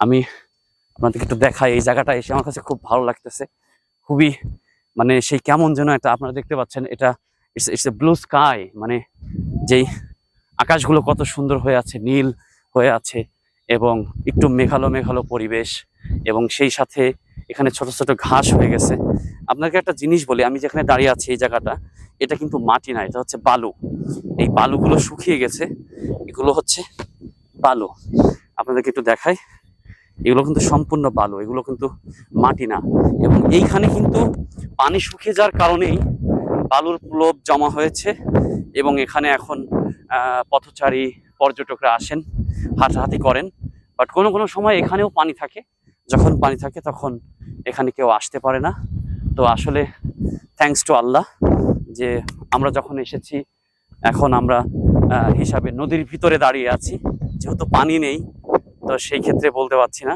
আমি আপনাদেরকে একটু দেখাই এই জায়গাটা এসে আমার কাছে খুব ভালো লাগতেছে। খুবই মানে সেই কেমন যেন একটা আপনারা দেখতে পাচ্ছেন, এটা it's it's a blue sky মানে যেই আকাশগুলো কত সুন্দর হয়ে আছে, নীল হয়ে আছে এবং একটু মেঘালো মেঘালো পরিবেশ এবং সেই সাথে এখানে ছোট ছোট ঘাস হয়ে গেছে। আপনাকে একটা জিনিস বলি, আমি যেখানে দাঁড়িয়ে আছি এই জায়গাটা, এটা কিন্তু মাটি না, এটা হচ্ছে বালু। এই বালুগুলো শুকিয়ে গেছে, এগুলো হচ্ছে বালু। আপনাদেরকে একটু দেখাই। এগুলো কিন্তু সম্পূর্ণ বালু, এগুলো কিন্তু মাটি না। এবং এইখানে কিন্তু পানি শুকিয়ে যাওয়ার কারণেই বালুর প্লোভ জমা হয়েছে এবং এখানে এখন পথচারী পর্যটকরা আসেন, হাঁটাহাঁটি করেন। বাট কোনো কোনো সময় এখানেও পানি থাকে। যখন পানি থাকে তখন এখানে কেউ আসতে পারে না। তো আসলে থ্যাঙ্কস টু আল্লাহ যে আমরা যখন এসেছি, এখন আমরা হিসাবে নদীর ভিতরে দাঁড়িয়ে আছি। যেহেতু পানি নেই তো সেই ক্ষেত্রে বলতে পারছি না।